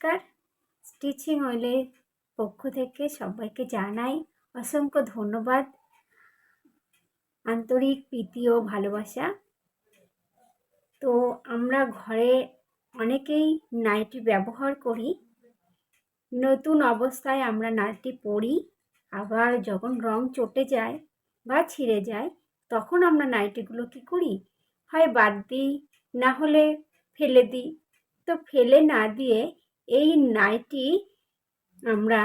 নমস্কার। স্টিচিং অয়েলের পক্ষ থেকে সবাইকে জানাই অসংখ্য ধন্যবাদ। আন্তরিক প্রীতি ও ভালোবাসা। তো আমরা ঘরে অনেকেই নাইটি ব্যবহার করি। নতুন অবস্থায় আমরা নাইটি পরি, আবার যখন রং চটে যায় বা ছিঁড়ে যায়, তখন আমরা নাইটিগুলো কী করি? হয় বাদ দিই, না হলে ফেলে দিই। তো ফেলে না দিয়ে এই নাইটি আমরা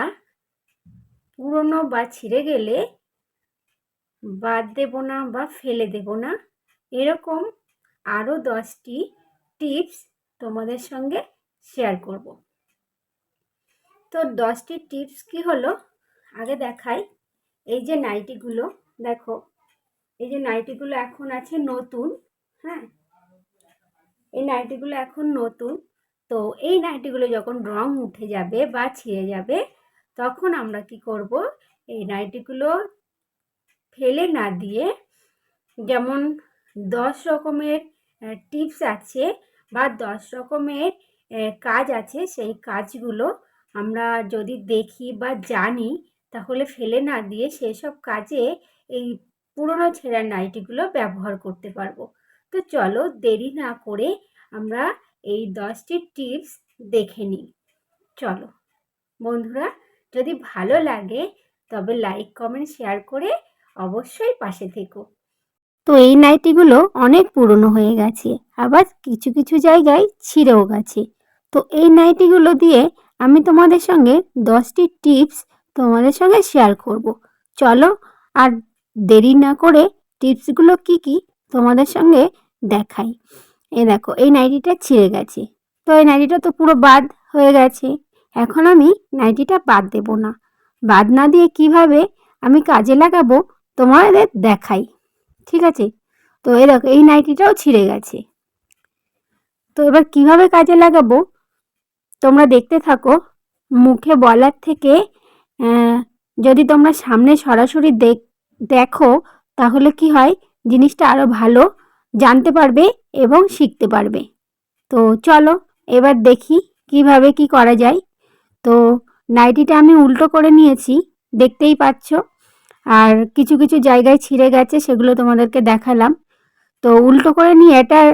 পুরনো বা ছিঁড়ে গেলে বাদ দেব না বা ফেলে দেব না। এরকম আরও দশটি টিপস তোমাদের সঙ্গে শেয়ার করব। তো দশটি টিপস কি হলো? আগে দেখাই। এই যে নাইটিগুলো, দেখো। এই যে নাইটিগুলো এখন আছে নতুন হ্যাঁ? এই নাইটিগুলো এখন নতুন। তো এই নাইটিগুলো যখন রং উঠে যাবে বা ছিঁড়ে যাবে, তখন আমরা কি করব? এই নাইটিগুলো ফেলে না দিয়ে যেমন দশ রকমের টিপস আছে বা দশ রকমের কাজ আছে, সেই কাজগুলো আমরা যদি দেখি বা জানি, তাহলে ফেলে না দিয়ে সেসব কাজে এই পুরনো ছেঁড়া নাইটিগুলো ব্যবহার করতে পারব। তো চলো দেরি না করে আমরা এই দশটি টিপস দেখে নিই। চলো, বন্ধুরা, যদি ভালো লাগে, তবে লাইক কমেন্ট শেয়ার করে অবশ্যই পাশে থেকো। তো এই নাইটিগুলো অনেক পুরনো হয়ে গেছে, আবার কিছু কিছু জায়গায় ছিঁড়েও গেছে। তো এই নাইটিগুলো দিয়ে আমি তোমাদের সঙ্গে দশটি টিপস তোমাদের সঙ্গে শেয়ার করব। চলো, আর দেরি না করে টিপসগুলো কি কি তোমাদের সঙ্গে দেখাই। এ দেখো, এই নাইটিটা ছিঁড়ে গেছে। তো এই নাইটিটা তো পুরো বাদ হয়ে গেছে। এখন আমি নাইটিটা বাদ দেব না। বাদ না দিয়ে কীভাবে আমি কাজে লাগাবো তোমাদের দেখাই। ঠিক আছে? তো এ দেখো, এই নাইটিটাও ছিঁড়ে গেছে। তো এবার কীভাবে কাজে লাগাবো? তোমরা দেখতে থাকো, মুখে বলার থেকে যদি তোমরা সামনে সরাসরি দেখ তাহলে কি হয়? জিনিসটা আরও ভালো জানতে পারবে এবং শিখতে পারবে। তো চলো, এবার দেখি কীভাবে কি করা যায়। তো নাইটিটা আমি উল্টো করে নিয়েছি, দেখতেই পাচ্ছ। আর কিছু কিছু জায়গায় ছিঁড়ে গেছে, সেগুলো তোমাদেরকে দেখালাম। তো উল্টো করে নিয়ে এটার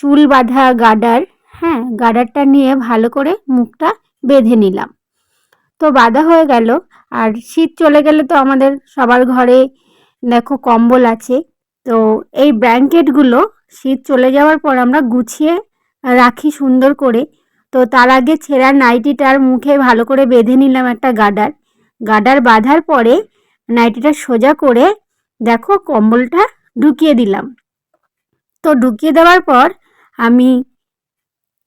চুল বাঁধা গার্ডার হ্যাঁ গার্ডারটা নিয়ে ভালো করে মুখটা বেঁধে নিলাম। তো বাঁধা হয়ে গেল, আর শীত চলে গেলে তো আমাদের সবার ঘরে দেখো কম্বল আছে। তো এই ব্ল্যাঙ্কেটগুলো শীত চলে যাওয়ার পর আমরা গুছিয়ে রাখি সুন্দর করে। তো তার আগে ছেঁড়া নাইটিটার মুখে ভালো করে বেঁধে নিলাম একটা গার্ডার গাডার বাঁধার পরে নাইটিটা সোজা করে দেখো কম্বলটা ঢুকিয়ে দিলাম। তো ঢুকিয়ে দেওয়ার পর আমি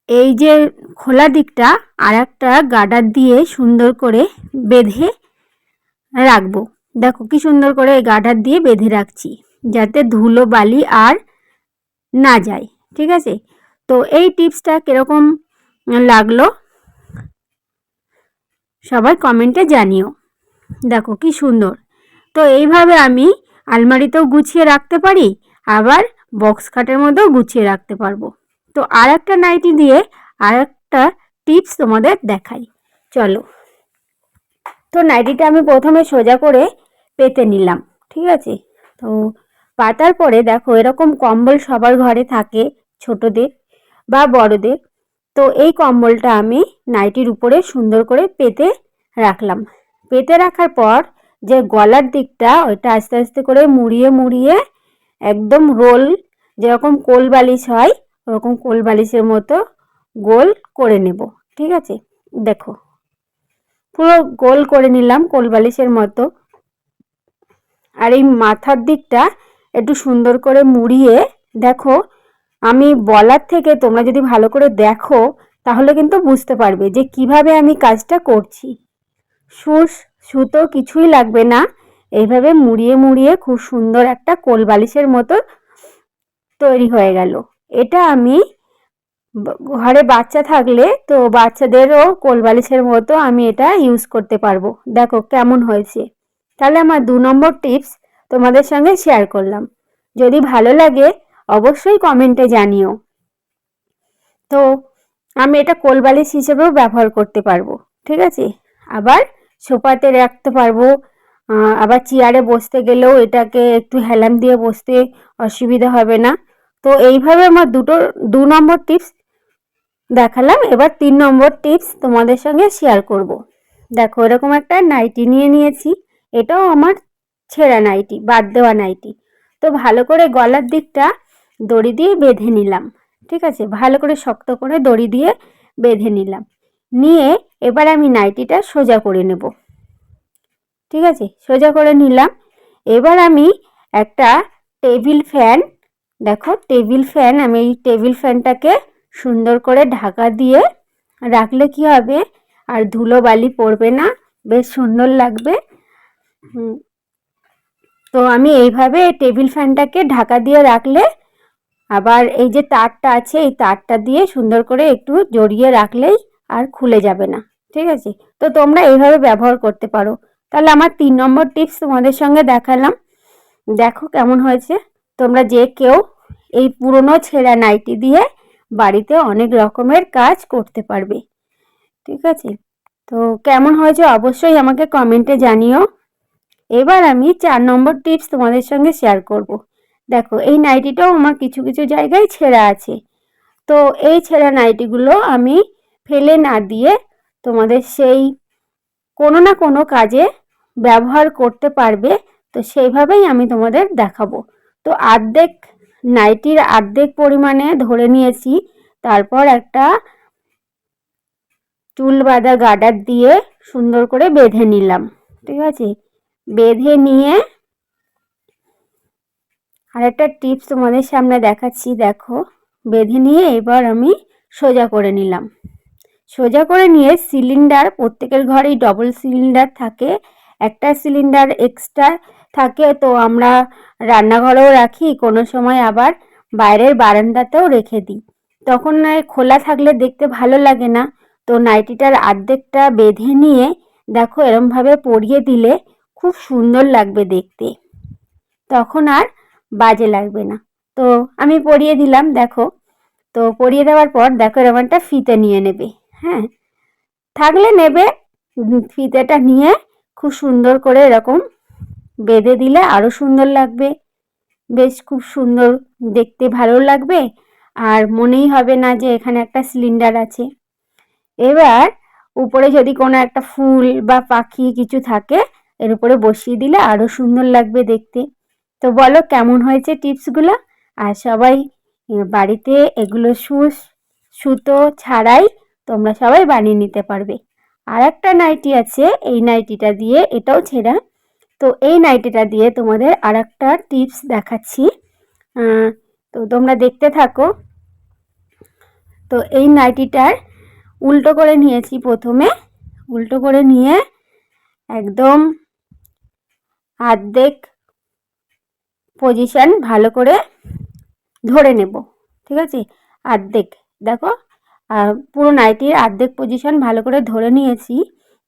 এই যে খোলা দিকটা আর একটা গাডার দিয়ে সুন্দর করে বেঁধে রাখব। দেখো কি সুন্দর করে গাডার দিয়ে বেঁধে রাখছি। যাতে ধুলো বালি আর না যায়, ঠিক আছে? তো এই টিপসটা কীরকম লাগল সবাই কমেন্টে জানিও। দেখো কি সুন্দর। তো এইভাবে আমি আলমারিতেও গুছিয়ে রাখতে পারি, আবার বক্স খাটের মধ্যেও গুছিয়ে রাখতে পারব। তো আর একটা নাইটি দিয়ে আর একটা টিপস তোমাদের দেখাই। চলো। তো নাইটিটা আমি প্রথমে সোজা করে পেতে নিলাম, ঠিক আছে? তো পাতার পরে দেখো এরকম কম্বল সবার ঘরে থাকে ছোটদের বা বড়দের। তো এই কম্বলটা আমি নাইটির উপরে সুন্দর করে পেতে রাখলাম। পেতে রাখার পর যে গলার দিকটা, ওইটা আস্তে আস্তে করে মুড়িয়ে মুড়িয়ে একদম রোল যেরকম কোল বালিশ হয়, ওরকম কোল বালিশের মতো গোল করে নেব, ঠিক আছে? দেখো, পুরো গোল করে নিলাম কোল বালিশের মতো। আর এই মাথার দিকটা একটু সুন্দর করে মুড়িয়ে দেখো, আমি বলার থেকে তোমরা যদি ভালো করে দেখো, তাহলে কিন্তু বুঝতে পারবে যে কীভাবে আমি কাজটা করছি। সুস সুতো কিছুই লাগবে না। এইভাবে মুড়িয়ে মুড়িয়ে খুব সুন্দর একটা কোল বালিশের মতো তৈরি হয়ে গেল। এটা আমি ঘরে বাচ্চা থাকলে তো বাচ্চাদেরও কোল বালিশের মতো আমি এটা ইউজ করতে পারব। দেখো কেমন হয়েছে। তাহলে আমার দু নম্বর টিপস তোমাদের সঙ্গে শেয়ার করলাম। যদি ভালো লাগে, অবশ্যই কমেন্টে জানিও। তো, আমি এটা কোলবালিশ হিসেবেও ব্যবহার করতে পারব, ঠিক আছে? আবার সোফাতে রাখতে পারব। আবার চেয়ারে বসতে গেলেও এটাকে একটু হেলান দিয়ে বসতে অসুবিধা হবে না। তো, এইভাবে আমার দুটো, দু নম্বর টিপস দেখালাম। এবার তিন নম্বর টিপস তোমাদের সঙ্গে শেয়ার করব। দেখো, এরকম একটা নাইটি নিয়ে নিয়েছি। এটাও আমার ছেঁড়া নাইটি, বাদ দেওয়া নাইটি। তো ভালো করে গলার দিকটা দড়ি দিয়ে বেঁধে নিলাম, ঠিক আছে? ভালো করে শক্ত করে দড়ি দিয়ে বেঁধে নিলাম। নিয়ে এবার আমি নাইটিটা সোজা করে নেব, ঠিক আছে? সোজা করে নিলাম। এবার আমি একটা টেবিল ফ্যান, দেখো টেবিল ফ্যান, আমি এই টেবিল ফ্যানটাকে সুন্দর করে ঢাকা দিয়ে রাখলে কি হবে? আর ধুলো বালি পড়বে না, বেশ সুন্দর লাগবে। তো আমি এইভাবে টেবিল ফ্যানটাকে ঢাকা দিয়ে রাখলে, আবার এই যে তারটা আছে, এই তারটা দিয়ে সুন্দর করে একটু জড়িয়ে রাখলেই আর খুলে যাবে না, ঠিক আছে? তো তোমরা এইভাবে ব্যবহার করতে পারো। তাহলে আমার তিন নম্বর টিপস তোমাদের সঙ্গে দেখালাম। দেখো কেমন হয়েছে। তোমরা যে কেউ এই পুরনো ছেঁড়া নাইটি দিয়ে বাড়িতে অনেক রকমের কাজ করতে পারবে, ঠিক আছে? তো কেমন হয়েছে অবশ্যই আমাকে কমেন্টে জানিও। এবার আমি চার নম্বর টিপস তোমাদের সঙ্গে শেয়ার করব। দেখো, এই নাইটিটাও আমার কিছু কিছু জায়গায় ছেঁড়া আছে। তো এই ছেঁড়া নাইটিগুলো আমি ফেলে না দিয়ে তোমাদের সেই কোনো না কোনো কাজে ব্যবহার করতে পারবে, তো সেইভাবেই আমি তোমাদের দেখাবো। তো আর্ধেক, নাইটির আর্ধেক পরিমাণে ধরে নিয়েছি, তারপর একটা চুল বাঁধা গার্ডার দিয়ে সুন্দর করে বেঁধে নিলাম, ঠিক আছে? বেঁধে নিয়ে আর একটা টিপস তোমাদের সামনে দেখাচ্ছি, দেখো। বেঁধে নিয়ে এবার আমি সোজা করে নিলাম। সোজা করে নিয়ে সিলিন্ডার, প্রত্যেকের ঘরেই ডবল সিলিন্ডার থাকে, একটা সিলিন্ডার এক্সট্রা থাকে, তো আমরা রান্নাঘরেও রাখি, কোনো সময় আবার বাইরের বারান্দাতেও রেখে দিই। তখন খোলা থাকলে দেখতে ভালো লাগে না, তো নাইটিটার আর্ধেকটা বেঁধে নিয়ে, দেখো, এরমভাবে পরিয়ে দিলে খুব সুন্দর লাগবে দেখতে। তখন আর বাজে লাগবে না। তো আমি পরিয়ে দিলাম, দেখো। তো পরিয়ে দেওয়ার পর দেখো একটা ফিতে নিয়ে নেবে হ্যাঁ? থাকলে নেবে ফিতেটা নিয়ে খুব সুন্দর করে এরকম বেঁধে দিলে আরও সুন্দর লাগবে। বেশ খুব সুন্দর দেখতে ভালো লাগবে। আর মনেই হবে না যে এখানে একটা সিলিন্ডার আছে। এবার উপরে যদি কোনো একটা ফুল বা পাখি কিছু থাকে এর উপরে বসিয়ে দিলে আরও সুন্দর লাগবে দেখতে। তো বলো, কেমন হয়েছে টিপসগুলো আর সবাই বাড়িতে এগুলো সুস, সুতো ছাড়াই তোমরা সবাই বানিয়ে নিতে পারবে। আর একটা নাইটি আছে, এই নাইটিটা দিয়ে এটাও ছেঁড়া। তো এই নাইটিটা দিয়ে তোমাদের আর একটা টিপস দেখাচ্ছি তো তোমরা দেখতে থাকো। তো এই নাইটিটার উল্টো করে নিয়েছি প্রথমে। উল্টো করে নিয়ে একদম আর্ধেক পজিশন ভালো করে ধরে নেব, ঠিক আছে? আর্ধেক দেখো পুরো নাইটির আর্ধেক পজিশন ভালো করে ধরে নিয়েছি।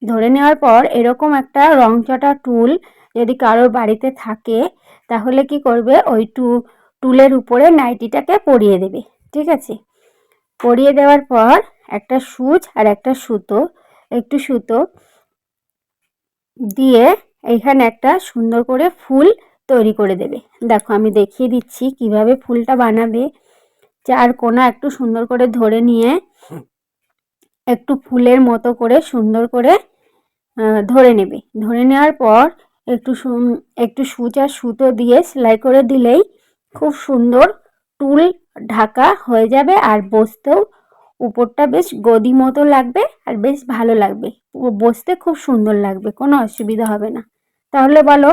ধরে নেওয়ার পর এরকম একটা রংচটা টুল যদি কারোর বাড়িতে থাকে, তাহলে কি করবে? ওই টু টুলের উপরে নাইটিটাকে পরিয়ে দেবে, ঠিক আছে? পরিয়ে দেওয়ার পর একটা সুচ আর একটা সুতো, একটু সুতো দিয়ে এইখানে একটা সুন্দর করে ফুল তৈরি করে দেবে। দেখো আমি দেখিয়ে দিচ্ছি কীভাবে ফুলটা বানাবে। চার কোনা একটু সুন্দর করে ধরে নিয়ে একটু ফুলের মতো করে সুন্দর করে ধরে নেবে। ধরে নেওয়ার পর একটু একটু সুচ সুতো দিয়ে সেলাই করে দিলেই খুব সুন্দর টুল ঢাকা হয়ে যাবে আর বসতেও উপরটা বেশ গদি মতো লাগবে আর বেশ ভালো লাগবে। বসতে খুব সুন্দর লাগবে, কোনো অসুবিধা হবে না। তাহলে বলো,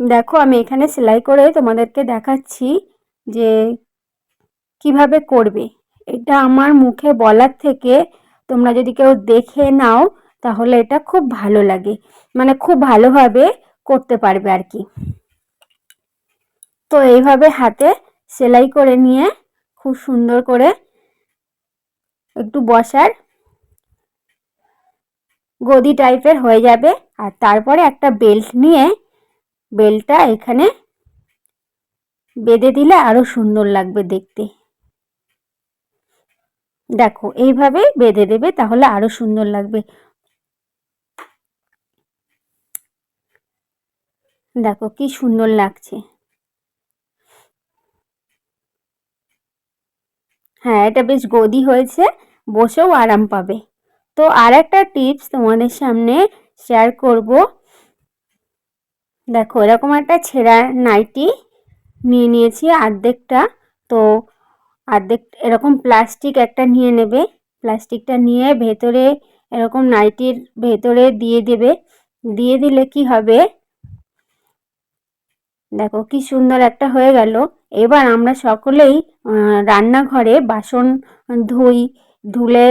দেখো আমি এখানে সেলাই করে তোমাদেরকে দেখাচ্ছি যে কীভাবে করবে। এটা আমার মুখে বলার থেকে তোমরা যদি কেউ দেখে নাও, তাহলে এটা খুব ভালো লাগে। মানে খুব ভালোভাবে করতে পারবে আর কি। তো এইভাবে হাতে সেলাই করে নিয়ে খুব সুন্দর করে একটু বসার গদি টাইপের হয়ে যাবে। আর তারপরে একটা বেল্ট নিয়ে বেল্টটা এখানে বেঁধে দিলে আরও সুন্দর লাগবে দেখতে। দেখো, এইভাবে বেঁধে দেবে তাহলে আরও সুন্দর লাগবে। দেখো, কি সুন্দর লাগছে। হ্যাঁ এটা বেশ গদি হয়েছে, বসেও আরাম পাবে। তো আর একটা টিপস তোমাদের সামনে শেয়ার করব। দেখো, এরকম একটা ছেঁড়া নাইটি নিয়ে নিয়েছি অর্ধেকটা তো অর্ধেক এরকম প্লাস্টিক একটা নিয়ে নেবে। প্লাস্টিকটা নিয়ে ভেতরে এরকম নাইটির ভেতরে দিয়ে দেবে। দিয়ে দিলে কি হবে? দেখো কি সুন্দর একটা হয়ে গেল। এবার আমরা সকলেই রান্নাঘরে বাসন, ধুই, ধুলে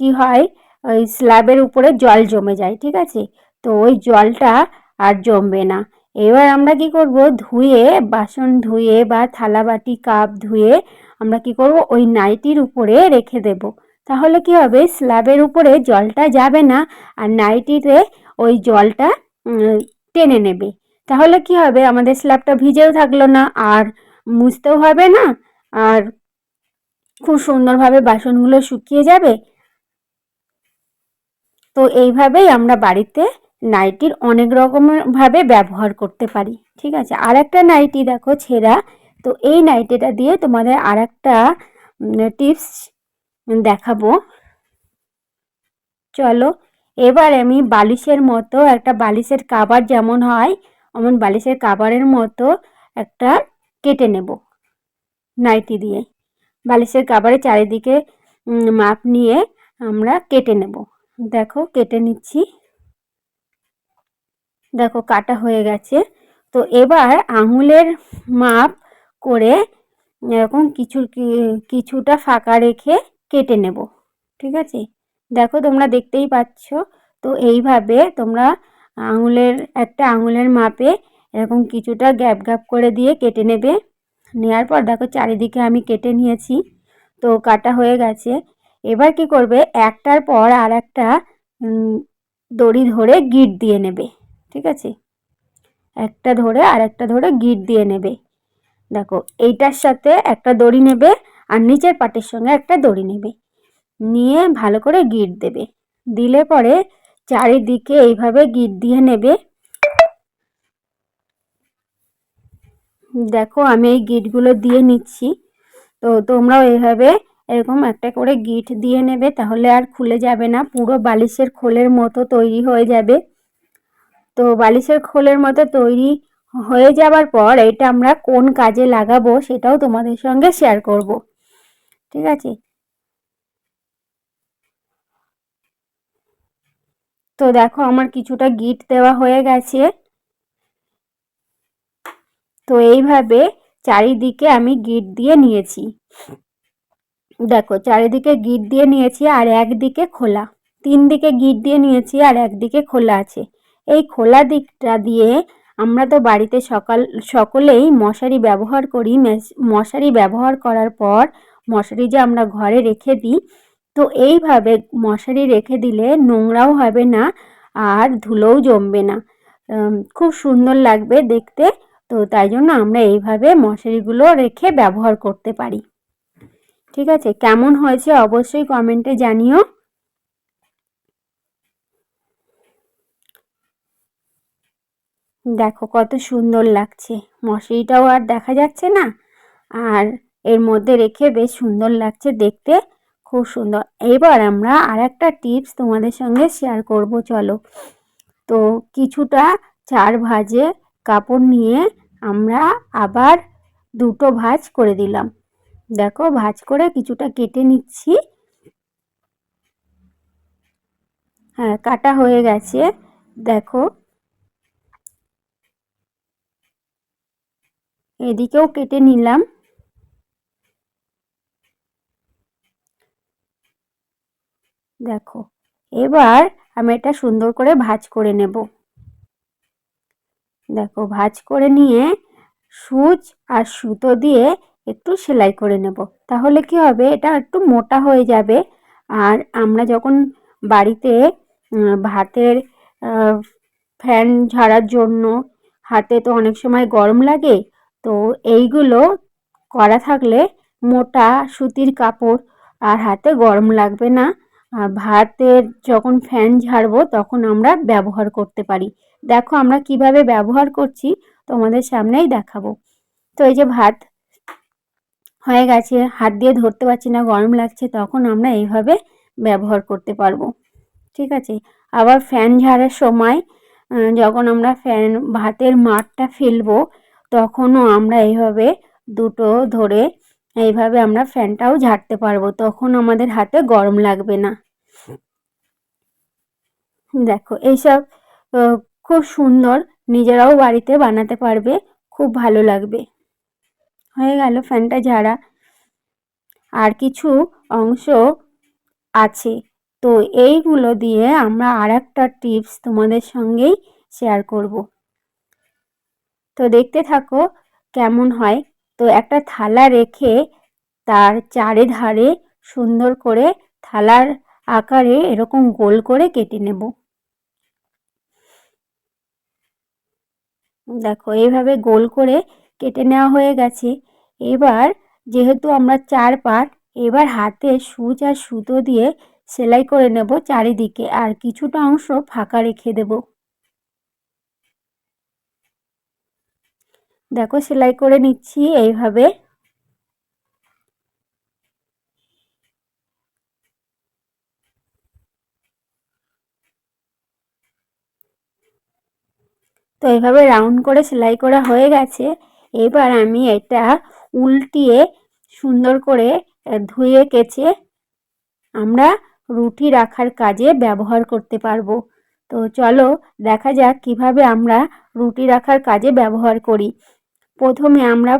কি হয়, ওই স্ল্যাবের উপরে জল জমে যায়, ঠিক আছে? তো ওই জলটা আর জমবে না। এবার আমরা কি করব? ধুয়ে, বাসন ধুয়ে বা থালা বাটি, কাপ ধুয়ে আমরা কি করব? ওই নাইটির উপরে রেখে দেব। তাহলে কি হবে? স্ল্যাবের উপরে জলটা যাবে না, আর নাইটিতে ওই জলটা টেনে নেবে। তাহলে কি হবে? আমাদের স্ল্যাবটা ভিজেও থাকল না, আর মুছতেও হবে না, আর খুব সুন্দরভাবে বাসনগুলো শুকিয়ে যাবে। তো এইভাবেই আমরা বাড়িতে নাইটির অনেক রকমভাবে ব্যবহার করতে পারি, ঠিক আছে? আর একটা নাইটি দেখো ছেঁড়া, তো এই নাইটিটা দিয়ে তোমাদের আর একটা টিপস দেখাবো। চলো, এবার আমি বালিশের মতো একটা বালিশের কাবার যেমন হয় অমন বালিশের কাবারের মতো একটা কেটে নেব নাইটি দিয়ে। বালিশের কাবারের চারিদিকে মাপ নিয়ে আমরা কেটে নেব। দেখো, কেটে নিচ্ছি। দেখো, কাটা হয়ে গেছে। তো এবার আঙুলের মাপ করে এরকম কিছু, কিছুটা ফাঁকা রেখে কেটে নেব। ঠিক আছে? দেখো, তোমরা দেখতেই পাচ্ছ। তো এইভাবে তোমরা আঙুলের, একটা আঙুলের মাপে এরকম কিছুটা গ্যাপ গ্যাপ করে দিয়ে কেটে নেবে। নেওয়ার পর দেখো চারিদিকে আমি কেটে নিয়েছি, তো কাটা হয়ে গেছে। এবার কি করবে? একটার পর আর একটা দড়ি ধরে গিট দিয়ে নেবে, ঠিক আছে? একটা ধরে আর একটা ধরে গিট দিয়ে নেবে। দেখো, এইটার সাথে একটা দড়ি নেবে আর নিচের পাটের সঙ্গে একটা দড়ি নেবে। নিয়ে ভালো করে গিট দেবে। দিলে পরে চারিদিকে এইভাবে গিট দিয়ে নেবে। দেখো, আমি এই গিটগুলো দিয়ে নিচ্ছি। তো তোমরাও এইভাবে এরকম একটা করে গিট দিয়ে নেবে, তাহলে আর খুলে যাবে না। পুরো বালিশের খোলের মতো তৈরি হয়ে যাবে। তো বালিশের খোলের মতো তৈরি হয়ে যাবার পর এটা আমরা কোন কাজে লাগাবো সেটাও তোমাদের সঙ্গে শেয়ার করব। ঠিক আছে? তো দেখো আমার কিছুটা গিট দেওয়া হয়ে গেছে। তো এইভাবে চারিদিকে আমি গিট দিয়ে নিয়েছি। দেখো চারিদিকে গিট দিয়ে নিয়েছি আর একদিকে খোলা। তিন দিকে গিট দিয়ে নিয়েছি আর একদিকে খোলা আছে। এই খোলা দিকটা দিয়ে আমরা তো বাড়িতে সকাল, সকলেই মশারি ব্যবহার করি। মশারি ব্যবহার করার পর মশারি যে আমরা ঘরে রেখে দিই তো এইভাবে মশারি রেখে দিলে নোংরাও হবে না আর ধুলোও জমবে না। খুব সুন্দর লাগবে দেখতে। তো তাই জন্য আমরা এইভাবে মশারিগুলো রেখে ব্যবহার করতে পারি। ঠিক আছে, কেমন হয়েছে অবশ্যই কমেন্টে জানিও। দেখো কত সুন্দর লাগছে। মশারিটাও আর দেখা যাচ্ছে না। আর এর মধ্যে রেখে বেশ সুন্দর লাগছে দেখতে। খুব সুন্দর। এবার আমরা আর একটা টিপস তোমাদের সঙ্গে শেয়ার করব, চলো। তো কিছুটা চার ভাজে কাপড় নিয়ে আমরা আবার দুটো ভাজ করে দিলাম। দেখো, ভাজ করে কিছুটা কেটে নিচ্ছি। হ্যাঁ কাটা হয়ে গেছে। দেখো। এদিকেও কেটে নিলাম। দেখো, এবার আমি এটা সুন্দর করে ভাজ করে নেব। দেখো, ভাজ করে নিয়ে সুচ আর সুতো দিয়ে একটু সেলাই করে নেব। তাহলে কি হবে, এটা একটু মোটা হয়ে যাবে। আর আমরা যখন বাড়িতে ভাতের ফ্যান ঝাড়ার জন্য, হাতে তো অনেক সময় গরম লাগে, তো এইগুলো করা থাকলে মোটা সুতির কাপড় আর হাতে গরম লাগবে না। ভাতের যখন ফ্যান ঝাড়বো, তখন আমরা ব্যবহার করতে পারি। দেখো আমরা কীভাবে ব্যবহার করছি, তোমাদের সামনেই দেখাবো। তো এই যে ভাত হয়ে গেছে, হাত দিয়ে ধরতে পারছি না, গরম লাগছে, তখন আমরা এইভাবে ব্যবহার করতে পারব। ঠিক আছে? আবার ফ্যান ঝাড়ার সময় যখন আমরা ফ্যান ভাতের মাঠটা ফেলব, তখনও আমরা এইভাবে দুটো ধরে এইভাবে আমরা ফ্যানটাও ঝাড়তে পারব, তখন আমাদের হাতে গরম লাগবে না। দেখো, এইসব খুব সুন্দর, নিজেরাও বাড়িতে বানাতে পারবে, খুব ভালো লাগবে। হয়ে গেল ফ্যানটা ঝাড়া। আর কিছু অংশ আছে। তো এইগুলো দিয়ে আমরা আর একটা টিপস তোমাদের সঙ্গেই শেয়ার করব। তো দেখতে থাকো কেমন হয়। তো একটা থালা রেখে তার চারিধারে সুন্দর করে থালার আকারে এরকম গোল করে কেটে নেব। দেখো, এইভাবে গোল করে কেটে নেওয়া হয়ে গেছে। এবার যেহেতু আমরা চার পাট, এবার হাতে সুচ আর সুতো দিয়ে সেলাই করে নেব চারিদিকে, আর কিছুটা অংশ ফাঁকা রেখে দেব। দেখো সেলাই করে নিচ্ছি এইভাবে। তো এইভাবে রাউন্ড করে সেলাই করা হয়ে গেছে। এবার আমি এটা উল্টিয়ে সুন্দর করে ধুয়ে কেচে আমরা রুটি রাখার কাজে ব্যবহার করতে পারব। তো চলো দেখা যাক কীভাবে আমরা রুটি রাখার কাজে ব্যবহার করি। প্রথমে আমরা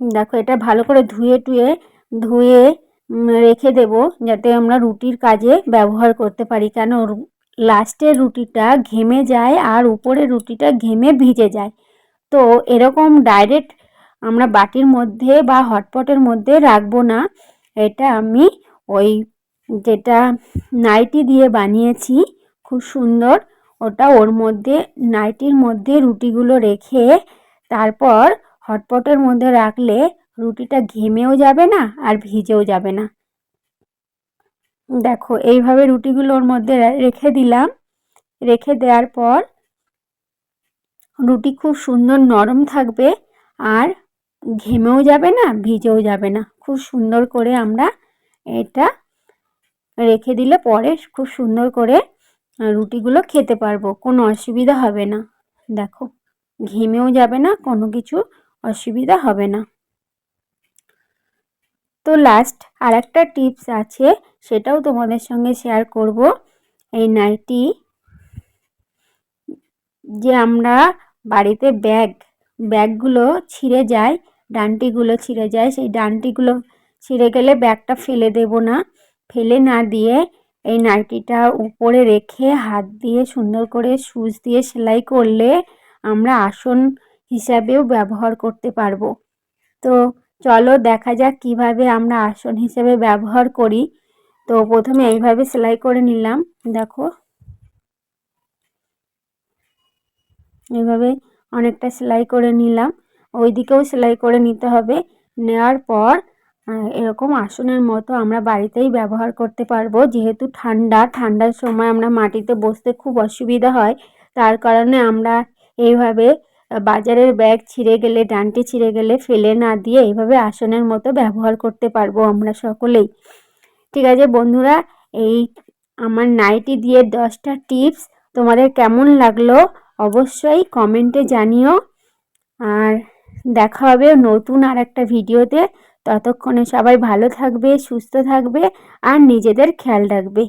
দেখো এটা ভালো করে ধুয়ে টুয়ে, ধুয়ে রেখে দেব যাতে আমরা রুটির কাজে ব্যবহার করতে পারি। কেন লাস্টের রুটিটা ঘেমে যায় আর উপরের রুটিটা ঘেমে ভিজে যায়। তো এরকম ডাইরেক্ট আমরা বাটির মধ্যে বা হটপটের মধ্যে রাখব না। এটা আমি ওই যেটা নাইটি দিয়ে বানিয়েছি, খুব সুন্দর। ওটা ওর মধ্যে, নাইটির মধ্যে রুটিগুলো রেখে তারপর হটপটের মধ্যে রাখলে রুটিটা ঘেমেও যাবে না আর ভিজেও যাবে না। দেখো, এইভাবে রুটিগুলো ওর মধ্যে রেখে দিলাম। রেখে দেওয়ার পর রুটি খুব সুন্দর নরম থাকবে আর ঘেমেও যাবে না, ভিজেও যাবে না। খুব সুন্দর করে আমরা এটা রেখে দিলে পরে খুব সুন্দর করে রুটিগুলো খেতে পারব, কোনো অসুবিধা হবে না। দেখো, ঘেমেও যাবে না, কোনো কিছু অসুবিধা হবে না। তো লাস্ট আর একটা টিপস আছে, সেটাও তোমাদের সঙ্গে শেয়ার করব। এই নাইটি যে আমরা বাড়িতে ব্যাগ ব্যাগগুলো ছিঁড়ে যায়, ডান্টিগুলো ছিঁড়ে যায়, সেই ডান্টিগুলো ছিঁড়ে গেলে ব্যাগটা ফেলে দেব না। ফেলে না দিয়ে এই নাইটিটা উপরে রেখে হাত দিয়ে সুন্দর করে সুচ দিয়ে সেলাই করলে আমরা আসন হিসাবেও ব্যবহার করতে পারব। তো চলো দেখা যাক কীভাবে আমরা আসন হিসেবে ব্যবহার করি। তো প্রথমে এইভাবে সেলাই করে নিলাম, দেখো। এইভাবে অনেকটা সেলাই করে নিলাম। ওই দিকেও সেলাই করে নিতে হবে। নেওয়ার পর এরকম আসনের মতো আমরা বাড়িতেই ব্যবহার করতে পারব। যেহেতু ঠান্ডা, ঠান্ডার সময় আমরা মাটিতে বসতে খুব অসুবিধা হয়। তার কারণে আমরা এইভাবে বাজারের ব্যাগ ছিঁড়ে গেলে, ডান্টি ছিঁড়ে গেলে ফেলে না দিয়ে এইভাবে আসনের মতো ব্যবহার করতে পারব আমরা সকলেই। ঠিক আছে বন্ধুরা, এই আমার নাইটি দিয়ে দশটা টিপস। তোমাদের কেমন লাগল অবশ্যই কমেন্টে জানিও। আর দেখা হবে নতুন আর একটা ভিডিওতে। ততক্ষণে সবাই ভালো থাকবে সুস্থ থাকবে আর নিজেদের খেয়াল রাখবে।